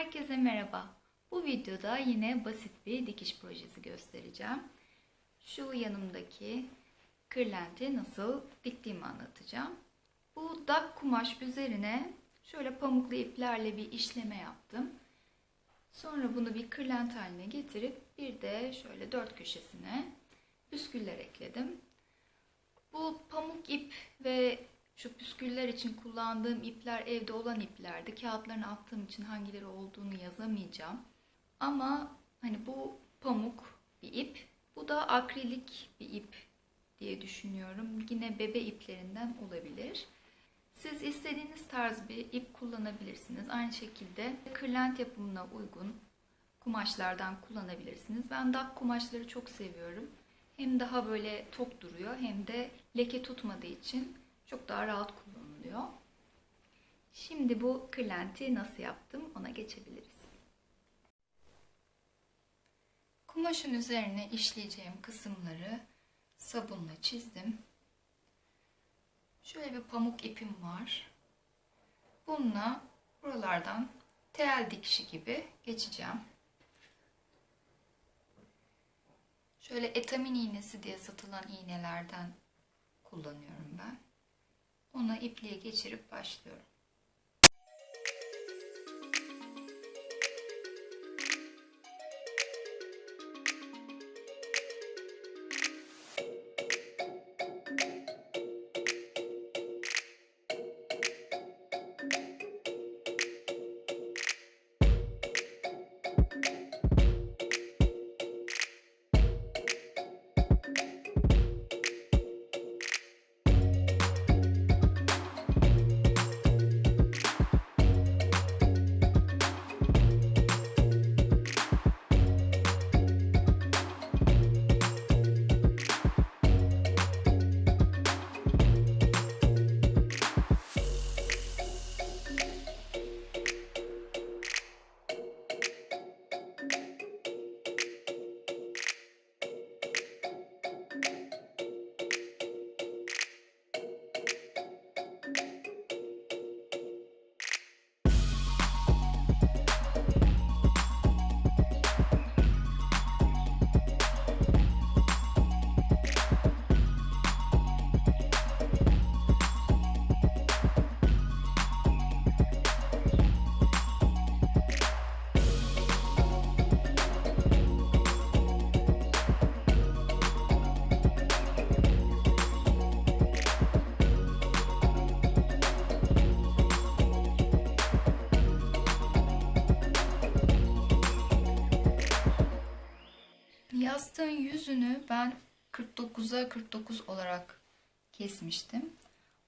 Herkese merhaba. Bu videoda yine basit bir dikiş projesi göstereceğim. Şu yanımdaki kırlenti nasıl diktiğimi anlatacağım. Bu dak kumaş üzerine şöyle pamuklu iplerle bir işleme yaptım. Sonra bunu bir kırlent haline getirip bir de şöyle dört köşesine püsküller ekledim. Bu pamuk ip ve şu püsküller için kullandığım ipler evde olan iplerdi. Kağıtlarını attığım için hangileri olduğunu yazamayacağım. Ama hani bu pamuk bir ip, bu da akrilik bir ip diye düşünüyorum. Yine bebe iplerinden olabilir. Siz istediğiniz tarz bir ip kullanabilirsiniz. Aynı şekilde kırlent yapımına uygun kumaşlardan kullanabilirsiniz. Ben dak kumaşları çok seviyorum. Hem daha böyle tok duruyor hem de leke tutmadığı için çok daha rahat kullanılıyor. Şimdi bu kırlenti nasıl yaptım ona geçebiliriz. Kumaşın üzerine işleyeceğim kısımları sabunla çizdim. Şöyle bir pamuk ipim var. Bununla buralardan tel dikişi gibi geçeceğim. Şöyle etamin iğnesi diye satılan iğnelerden kullanıyorum ben. Onu ipliğe geçirip başlıyorum. Yastığın yüzünü ben 49'a 49 olarak kesmiştim.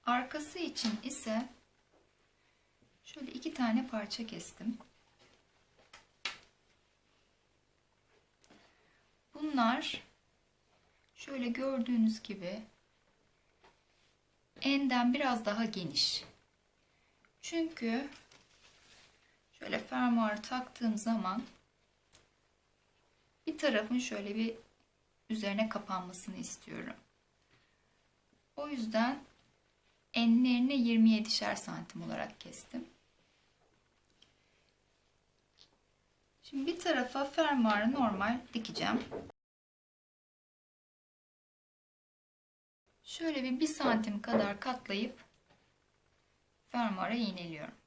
Arkası için ise şöyle iki tane parça kestim. Bunlar şöyle gördüğünüz gibi enden biraz daha geniş. Çünkü şöyle fermuarı taktığım zaman bir tarafın şöyle bir üzerine kapanmasını istiyorum. O yüzden enlerini 27'şer santim olarak kestim. Şimdi bir tarafa fermuarı normal dikeceğim. Şöyle bir 1 santim kadar katlayıp fermuara iğneliyorum.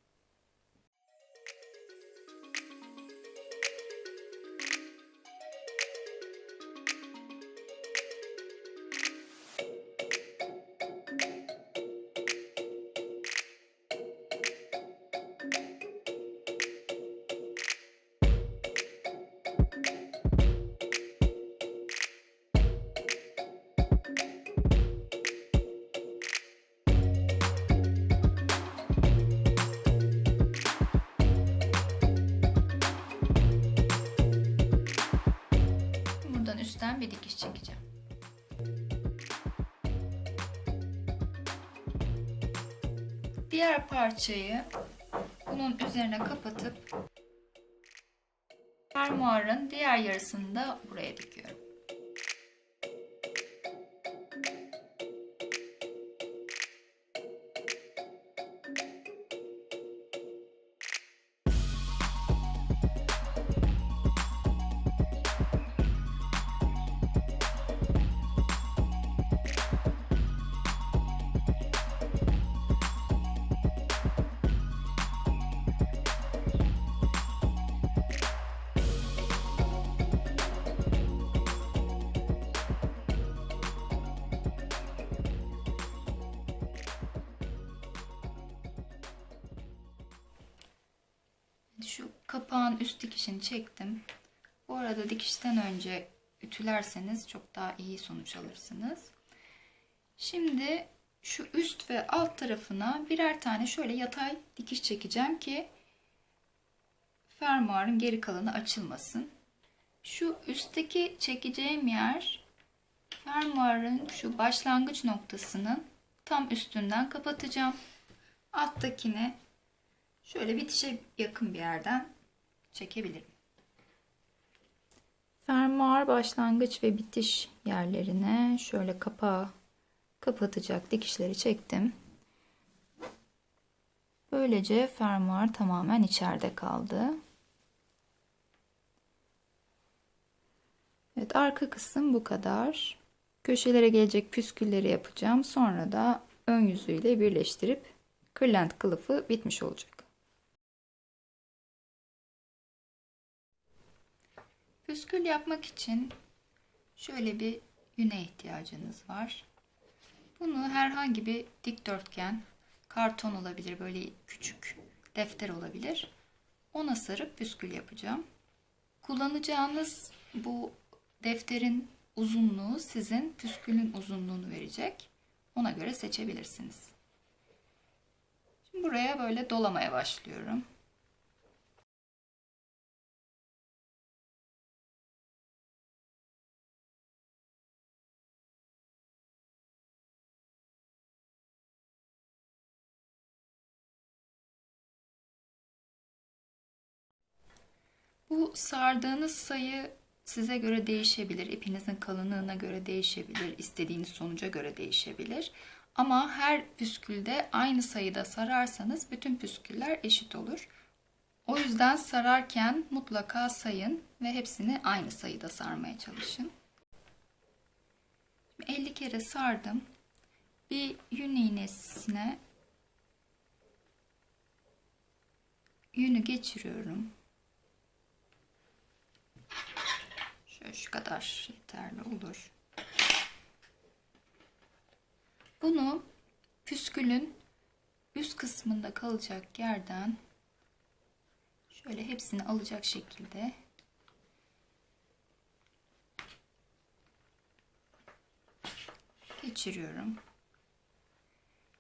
Üstten bir dikiş çekeceğim. Diğer parçayı bunun üzerine kapatıp fermuarın diğer yarısını da buraya dikiyorum. Kapağın üst dikişini çektim. Bu arada dikişten önce ütülerseniz çok daha iyi sonuç alırsınız. Şimdi şu üst ve alt tarafına birer tane şöyle yatay dikiş çekeceğim ki fermuarın geri kalanı açılmasın. Şu üstteki çekeceğim yer fermuarın şu başlangıç noktasının tam üstünden kapatacağım. Alttakini şöyle bitişe yakın bir yerden çekebilirim. Fermuar başlangıç ve bitiş yerlerine şöyle kapağı kapatacak dikişleri çektim. Böylece fermuar tamamen içeride kaldı. Evet arka kısım bu kadar. Köşelere gelecek püskülleri yapacağım. Sonra da ön yüzüyle birleştirip kırlent kılıfı bitmiş olacak. Püskül yapmak için şöyle bir yüne ihtiyacınız var. Bunu herhangi bir dikdörtgen, karton olabilir, böyle küçük defter olabilir. Ona sarıp püskül yapacağım. Kullanacağınız bu defterin uzunluğu sizin püskülün uzunluğunu verecek. Ona göre seçebilirsiniz. Şimdi buraya böyle dolamaya başlıyorum. Bu sardığınız sayı size göre değişebilir. İpinizin kalınlığına göre değişebilir. istediğiniz sonuca göre değişebilir. Ama her püskülde aynı sayıda sararsanız bütün püsküller eşit olur. O yüzden sararken mutlaka sayın ve hepsini aynı sayıda sarmaya çalışın. 50 kere sardım. Bir yün iğnesine yünü geçiriyorum. Şöyle şu kadar yeterli olur. Bunu püskülün üst kısmında kalacak yerden şöyle hepsini alacak şekilde geçiriyorum.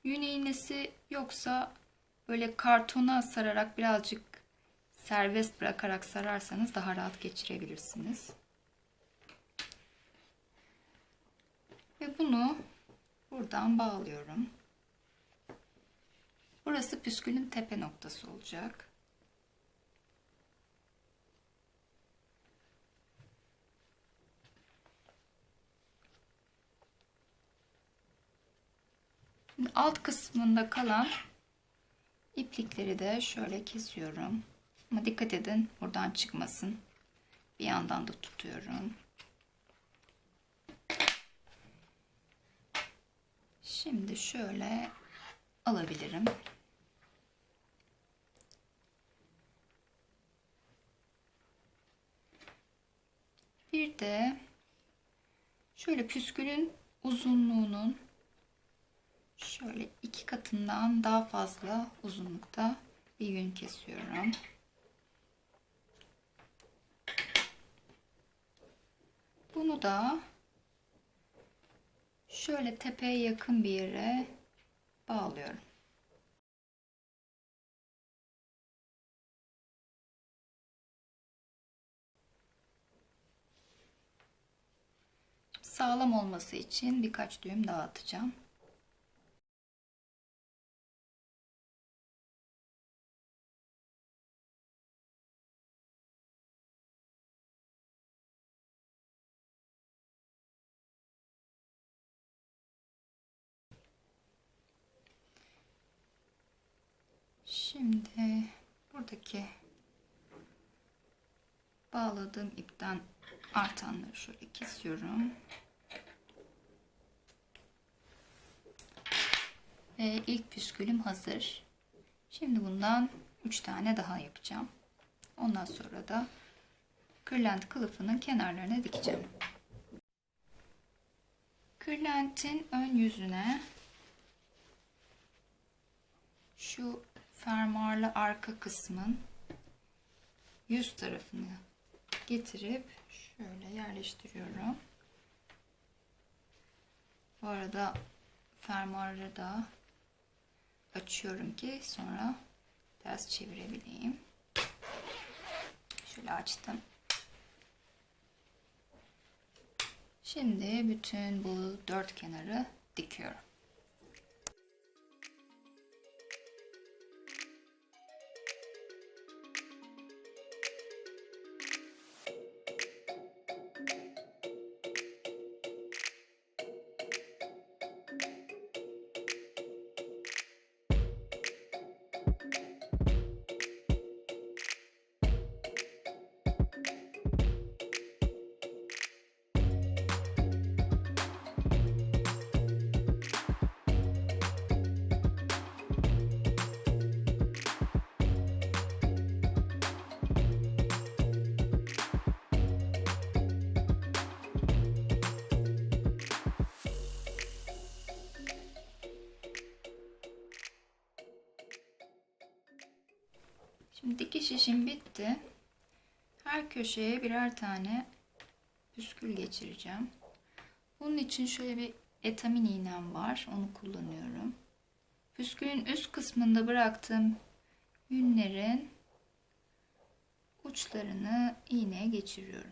Yün iğnesi yoksa böyle kartona sararak birazcık serbest bırakarak sararsanız daha rahat geçirebilirsiniz. Ve bunu buradan bağlıyorum. Burası püskülün tepe noktası olacak. Alt kısmında kalan iplikleri de şöyle kesiyorum. Ama dikkat edin buradan çıkmasın. Bir yandan da tutuyorum. Şimdi şöyle alabilirim. Bir de şöyle püskülün uzunluğunun şöyle iki katından daha fazla uzunlukta bir yün kesiyorum. Bunu da şöyle tepeye yakın bir yere bağlıyorum. Sağlam olması için birkaç düğüm daha atacağım. Şimdi buradaki bağladığım ipten artanları şöyle kesiyorum. Ve ilk püskülüm hazır. Şimdi bundan 3 tane daha yapacağım. Ondan sonra da kırlent kılıfının kenarlarına dikeceğim. Kırlentin ön yüzüne şu fermuarlı arka kısmın yüz tarafını getirip şöyle yerleştiriyorum. Bu arada fermuarı da açıyorum ki sonra ters çevirebileyim. Şöyle açtım. Şimdi bütün bu dört kenarı dikiyorum. Şimdi dikiş işim bitti. Her köşeye birer tane püskül geçireceğim. Bunun için şöyle bir etamin iğnem var. Onu kullanıyorum. Püskülün üst kısmında bıraktığım yünlerin uçlarını iğneye geçiriyorum.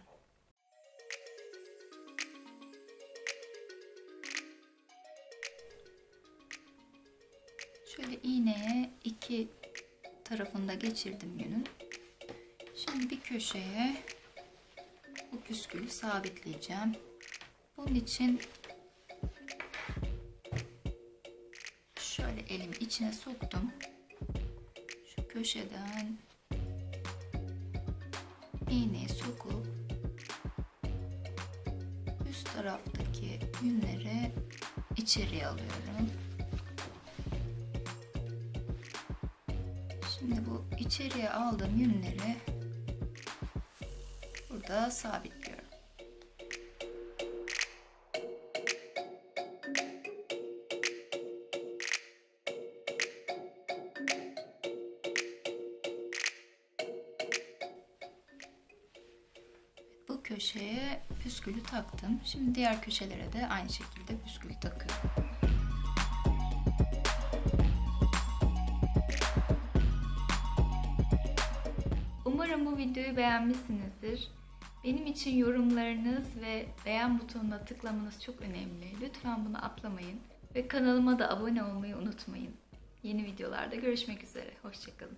Şöyle iğneye iki tarafında geçirdim yünün. Şimdi bir köşeye bu püskülü sabitleyeceğim. Bunun için şöyle elimi içine soktum. Şu köşeden iğneyi sokup üst taraftaki yünleri içeriye alıyorum. Şimdi bu içeriye aldığım yünleri burada sabitliyorum. Bu köşeye püskülü taktım. Şimdi diğer köşelere de aynı şekilde püskülü takıyorum. Umarım bu videoyu beğenmişsinizdir. Benim için yorumlarınız ve beğen butonuna tıklamanız çok önemli. Lütfen bunu atlamayın ve kanalıma da abone olmayı unutmayın. Yeni videolarda görüşmek üzere. Hoşçakalın.